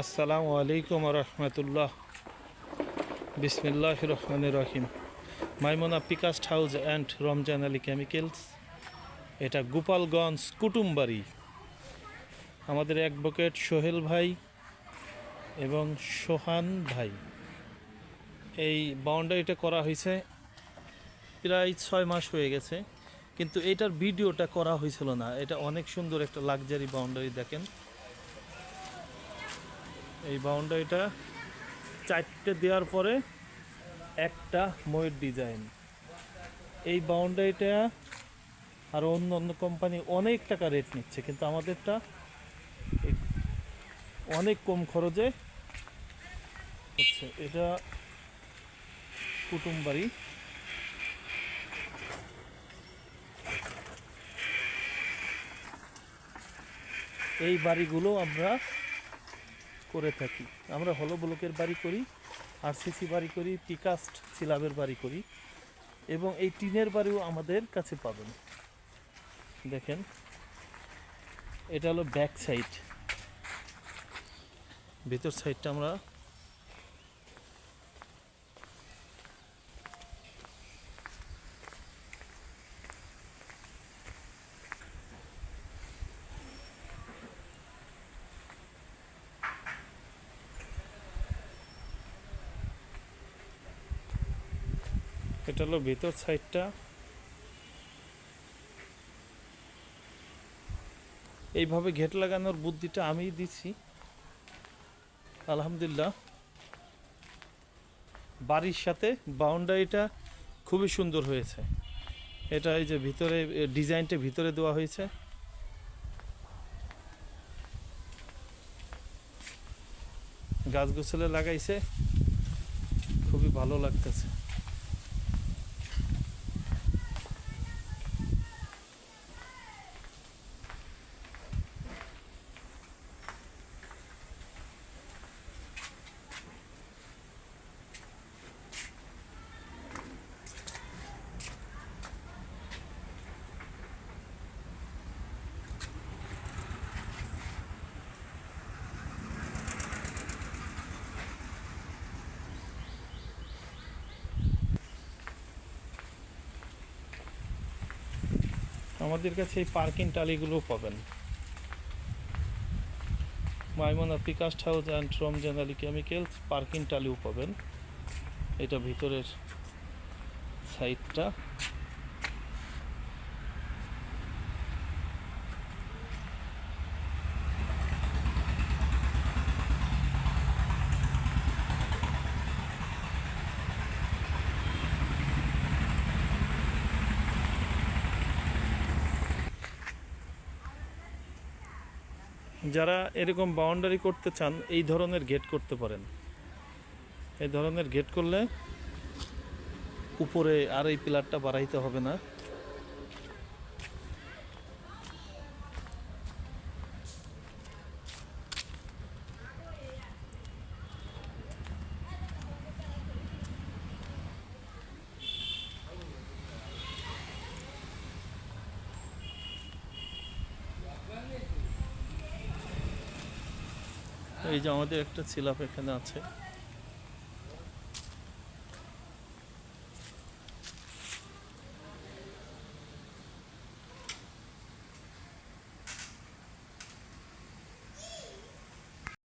আসসালামু আলাইকুম রহমতুল্লাহ। বিসমিল্লাহ রহমান রহিম। Maimona পিকাস্ট house and Ramjan Ali chemicals এটা গোপালগঞ্জ কুটুমবাড়ি। আমাদের অ্যাডভোকেট সোহেল ভাই এবং সোহান ভাই। এই বাউন্ডারিটা করা হয়েছে প্রায় ছয় মাস হয়ে গেছে, কিন্তু এটার ভিডিওটা করা হয়েছিল না। এটা অনেক সুন্দর একটা লাক্সারি বাউন্ডারি দেখেন। এই বাউন্ডারিটা চারটে দেওয়ার পরে একটা ময়ূর ডিজাইন এই বাউন্ডারিটা আর অন্য অন্য কোম্পানি অনেক টাকা রেট নিচ্ছে, কিন্তু আমাদেরটা অনেক কম খরচে হচ্ছে। এটা কুটুম বাড়ি এই বাড়িগুলো আমরা করে থাকি। আমরা হলো ব্লকের বাড়ি করি আরসিসি বাড়ি করি পিকাস্ট সিলাবের বাড়ি করি, এবং এই টিনের বাড়িও আমাদের কাছে পাবেন। দেখেন, এটা হলো ব্যাক সাইড। ভেতর সাইডটা আমরা এটা হলো ভিতর সাইডটা। এইভাবে ঘেট লাগানোর বুদ্ধিটা আমিই দিচ্ছি আলহামদুলিল্লাহ। বাড়ির সাথে বাউন্ডারিটা খুবই সুন্দর হয়েছে। এটা এই যে ভিতরে ডিজাইনটা ভিতরে দেওয়া হয়েছে। গাছ গোছলে লাগাইছে। খুবই ভালো লাগতেছে। আমাদের কাছে এই পার্কিং টালিগুলো পাবেন। মাইমনা পিকাস্ট হাউস অ্যান্ড ট্রম জেনারেলি কেমিক্যালস পার্কিং টালিও পাবেন। এটা ভিতরের সাইডটা। যারা এরকম বাউন্ডারি করতে চান, এই ধরনের গেট করতে পারেন। এই ধরনের গেট করলে উপরে আর এই পিলারটা বাড়াইতে হবে না। এই যে আমাদের একটা সিলাপ এখানে আছে।